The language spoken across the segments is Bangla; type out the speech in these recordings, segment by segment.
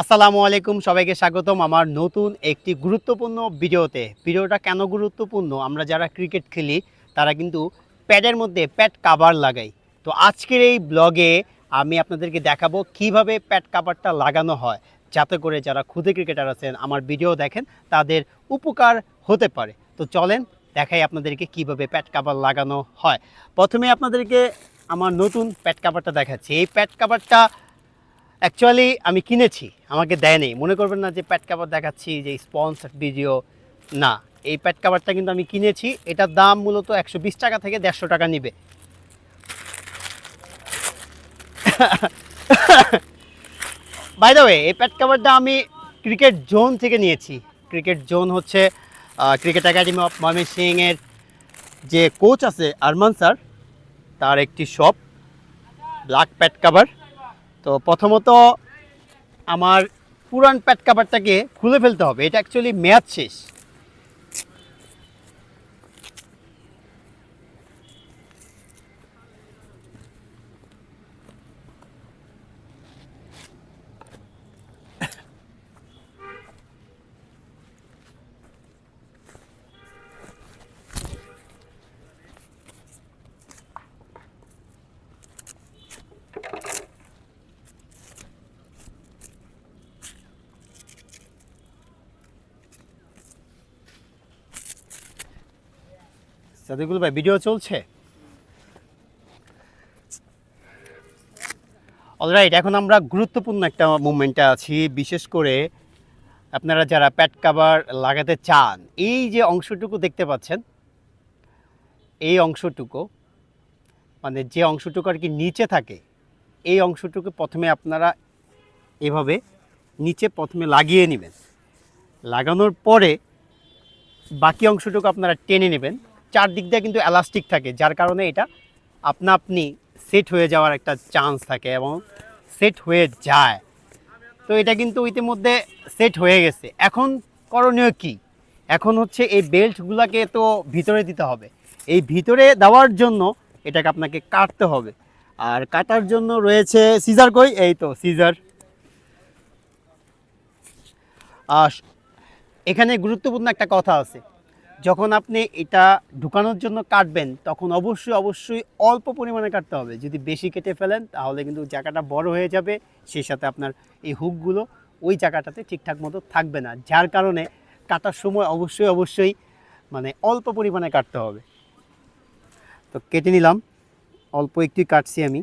আসসালামু আলাইকুম, সবাইকে স্বাগতম আমার নতুন একটি গুরুত্বপূর্ণ ভিডিওতে। ভিডিওটা কেন গুরুত্বপূর্ণ? আমরা যারা ক্রিকেট খেলি, তারা কিন্তু প্যাডের মধ্যে প্যাড কাভার লাগাই। তো আজকের এই ব্লগে আমি আপনাদেরকে দেখাবো কীভাবে প্যাড কাভারটা লাগানো হয়, যাতে করে যারা ক্ষুদে ক্রিকেটার আছেন, আমার ভিডিও দেখেন, তাদের উপকার হতে পারে। তো চলেন দেখাই আপনাদেরকে কীভাবে প্যাড কাভার লাগানো হয়। প্রথমে আপনাদেরকে আমার নতুন প্যাড কাভারটা দেখাচ্ছি। এই প্যাড কাভারটা অ্যাকচুয়ালি আমি কিনেছি, আমাকে দেয়নি মনে করবেন না যে প্যাড কাভার দেখাচ্ছি, যে স্পন্সর ভিডিও না, এই প্যাড কাভারটা কিন্তু আমি কিনেছি, এটার দাম মূলত একশো বিশ টাকা থেকে দেড়শো টাকা নিবে। বাই দ্য ওয়ে এই প্যাড কাভারটা আমি ক্রিকেট জোন থেকে নিয়েছি। ক্রিকেট জোন হচ্ছে ক্রিকেট একাডেমি অফ ময়মনসিংয়ের যে কোচ আছে আরমান স্যার তার একটি শপ ব্ল্যাক প্যাড কাভার তো প্রথমত আমার পুরান প্যাট কাভারটাকে খুলে ফেলতে হবে। এটা অ্যাকচুয়ালি মেয়াদ শেষ। সাদিকুল ভাই ভিডিও চলছে? অলরাইট এখন আমরা গুরুত্বপূর্ণ একটা মুভমেন্টে আছি, বিশেষ করে আপনারা যারা প্যাড কাভার লাগাতে চান, এই যে অংশটুকু দেখতে পাচ্ছেন, এই অংশটুকু মানে যে অংশটুকু আর কি নিচে থাকে, এই অংশটুকু প্রথমে আপনারা এভাবে নিচে প্রথমে লাগিয়ে নেবেন। লাগানোর পরে বাকি অংশটুকু আপনারা টেনে নেবেন। চারদিক দিয়ে কিন্তু এলাস্টিক থাকে, যার কারণে এটা আপনা আপনি সেট হয়ে যাওয়ার একটা চান্স থাকে এবং সেট হয়ে যায়। তো এটা কিন্তু ইতিমধ্যে সেট হয়ে গেছে। এখন করণীয় কি? এখন হচ্ছে এই বেল্টগুলোকে তো ভিতরে দিতে হবে। এই ভিতরে দেওয়ার জন্য এটাকে আপনাকে কাটতে হবে। আর কাটার জন্য রয়েছে সিজার কই? এই তো সিজার এখানে গুরুত্বপূর্ণ একটা কথা আছে। যখন আপনি এটা ঢুকানোর জন্য কাটবেন তখন অবশ্যই অবশ্যই অল্প পরিমাণে কাটতে হবে। যদি বেশি কেটে ফেলেন তাহলে কিন্তু জায়গাটা বড় হয়ে যাবে সেই সাথে আপনার এই হুকগুলো ওই জায়গাটাতে ঠিকঠাক মতো থাকবে না যার কারণে কাটার সময় অবশ্যই অবশ্যই মানে অল্প পরিমাণে কাটতে হবে। তো কেটে নিলাম অল্প একটু কাটছি আমি।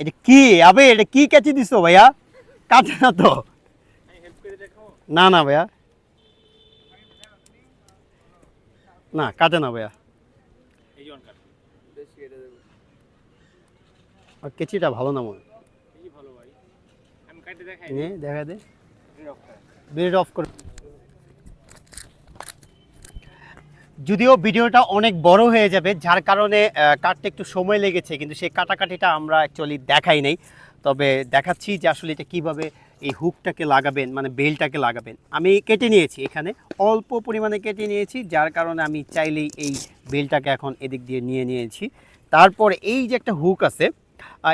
এটা কি? আবে এটা কি কেটে দিছো ভাইয়া? কাটে না তো। না না ভাইয়া। না কাটে না ভাইয়া। আর কেচিটা ভালো না মনে নে, দেখা দে। ব্লেড অফ করে। যদিও ভিডিওটা অনেক বড় হয়ে যাবে যার কারণে কাটতে একটু সময় লেগেছে কিন্তু সেই কাটাকাটিটা আমরা অ্যাকচুয়ালি দেখাই নাই। তবে দেখাচ্ছি যে আসলে এটা কীভাবে এই হুকটাকে লাগাবেন মানে বেলটাকে লাগাবেন। আমি কেটে নিয়েছি এখানে, অল্প পরিমাণে কেটে নিয়েছি, যার কারণে আমি চাইলেই এই বেলটাকে এখন এদিক দিয়ে নিয়ে নিয়েছি। তারপর এই যে একটা হুক আছে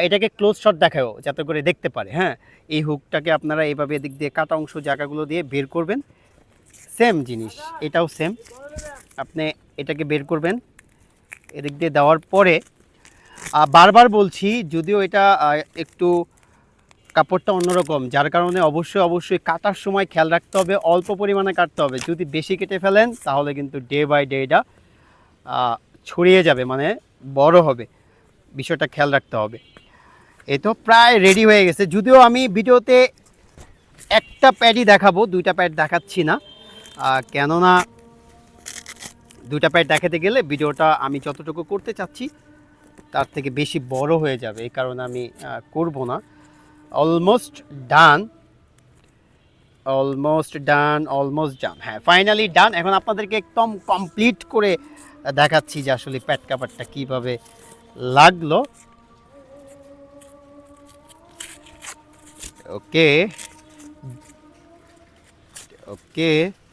এটাকে ক্লোজ শট দেখাও, যাতে করে দেখতে পারে হ্যাঁ? এই হুকটাকে আপনারা এইভাবে এদিক দিয়ে কাটা অংশ জায়গাগুলো দিয়ে বের করবেন। সেম জিনিস, এটাও সেম আপনি এটাকে বের করবেন, এদিক দিয়ে দেওয়ার পরে বারবার বলছি, যদিও এটা একটু কাপড়টা অন্যরকম, যার কারণে অবশ্যই অবশ্যই কাটার সময় খেয়াল রাখতে হবে, অল্প পরিমাণে কাটতে হবে। যদি বেশি কেটে ফেলেন, তাহলে কিন্তু ডে বাই ডে এটা ছড়িয়ে যাবে মানে বড় হবে। বিষয়টা খেয়াল রাখতে হবে। এ তো প্রায় রেডি হয়ে গেছে। যদিও আমি ভিডিওতে একটা প্যাডই দেখাবো, দুইটা প্যাড দেখাচ্ছি না। কেননা দুইটা প্যাড দেখাতে গেলে ভিডিওটা আমি যতটুকু করতে চাচ্ছি, তার থেকে বেশি বড় হয়ে যাবে। এই কারণে আমি করব না। Almost done almost done almost done হ্যাঁ ফাইনালি ডান এখন আপনাদেরকে একদম কমপ্লিট করে দেখাচ্ছি যে আসলে প্যাড কাভারটা কীভাবে লাগল। Okay okay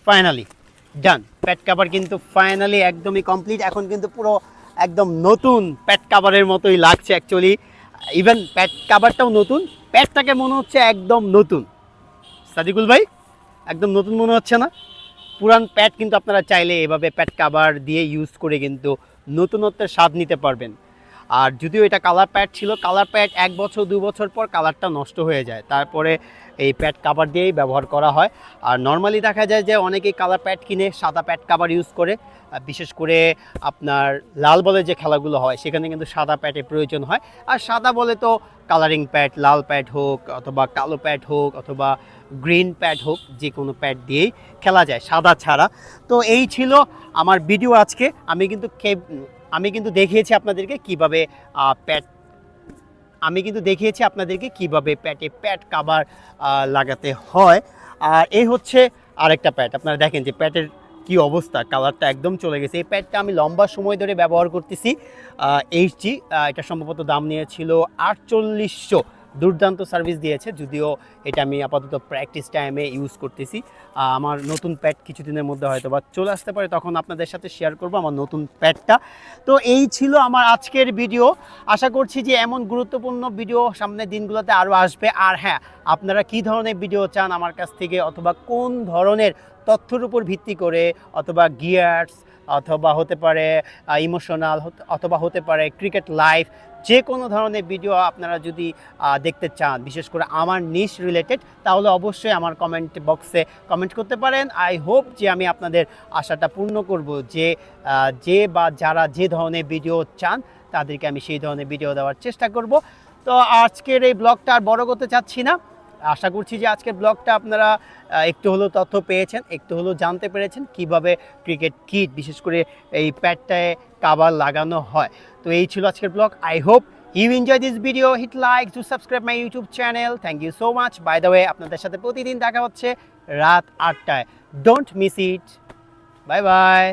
finally done pad cover কিন্তু ফাইনালি একদমই কমপ্লিট এখন কিন্তু পুরো একদম নতুন প্যাড কাভারের মতোই লাগছে অ্যাকচুয়ালি ইভেন প্যাড কাভারটাও নতুন প্যাডটাকে মনে হচ্ছে একদম নতুন। সাদিকুল ভাই, একদম নতুন মনে হচ্ছে না? পুরান প্যাড কিন্তু আপনারা চাইলে এভাবে প্যাড কাভার দিয়ে ইউজ করে কিন্তু নতুনত্বের স্বাদ নিতে পারবেন। আর যদিও এটা কালার প্যাড ছিল কালার প্যাড এক বছর দু বছর পর কালারটা নষ্ট হয়ে যায়। তারপরে এই প্যাড কাভার দিয়েই ব্যবহার করা হয়। আর নর্মালি দেখা যায় যে অনেকেই কালার প্যাড কিনে, সাদা প্যাড কাভার ইউজ করে। বিশেষ করে আপনার লাল বলে যে খেলাগুলো হয়, সেখানে কিন্তু সাদা প্যাডের প্রয়োজন হয়। আর সাদা বলে তো কালারিং প্যাড লাল প্যাড হোক, অথবা কালো প্যাড হোক, অথবা গ্রিন প্যাড হোক, যে কোনো প্যাড দিয়েই খেলা যায়, সাদা ছাড়া। তো এই ছিল আমার ভিডিও আজকে। আমি কিন্তু আমি কিন্তু দেখিয়েছি আপনাদেরকে কীভাবে প্যাড আমি কিন্তু দেখিয়েছি আপনাদেরকে কীভাবে প্যাটে প্যাট কাবার লাগাতে হয়। আর এই হচ্ছে আরেকটা প্যাট। আপনারা দেখেন যে প্যাটের কি অবস্থা, কালারটা একদম চলে গেছে। এই প্যাডটা আমি লম্বা সময় ধরে ব্যবহার করতেছি এইচজি এটা সম্ভবত দাম নিয়েছিল আটচল্লিশশো দুর্দান্ত সার্ভিস দিয়েছে, যদিও এটা আমি আপাতত প্র্যাকটিস টাইমে ইউজ করতেছি। আমার নতুন প্যাড কিছুদিনের মধ্যে হয়তো বা চলে আসতে পারে, তখন আপনাদের সাথে শেয়ার করব আমার নতুন প্যাডটা তো এই ছিল আমার আজকের ভিডিও আশা করছি যে এমন গুরুত্বপূর্ণ ভিডিও সামনের দিনগুলোতে আরও আসবে। আর হ্যাঁ আপনারা কি ধরনের ভিডিও চান আমার কাছ থেকে, অথবা কোন ধরনের তথ্যের উপর ভিত্তি করে, অথবা গিয়ার্স অথবা হতে পারে ইমোশনাল অথবা হতে পারে ক্রিকেট লাইভ যে কোনো ধরনের ভিডিও আপনারা যদি দেখতে চান, বিশেষ করে আমার নিশ রিলেটেড তাহলে অবশ্যই আমার কমেন্ট বক্সে কমেন্ট করতে পারেন। আই হোপ যে আমি আপনাদের আশাটা পূর্ণ করব যে যে বা যারা যে ধরনের ভিডিও চান, তাদেরকে আমি সেই ধরনের ভিডিও দেওয়ার চেষ্টা করব। তো আজকের এই ব্লগটা আর বড় করতে চাচ্ছি না। আশা করছি যে আজকের ব্লগটা আপনারা একটু হলেও তথ্য পেয়েছেন, একটু হলেও জানতে পেরেছেন কীভাবে ক্রিকেট কিট, বিশেষ করে এই প্যাডটায় কাবার লাগানো হয়। তো এই ছিল আজকের blog. I hope you enjoy this video hit like to subscribe my YouTube channel thank you so much by the way আপনাদের সাথে প্রতিদিন দেখা হচ্ছে রাত আটটায়। Don't miss it bye bye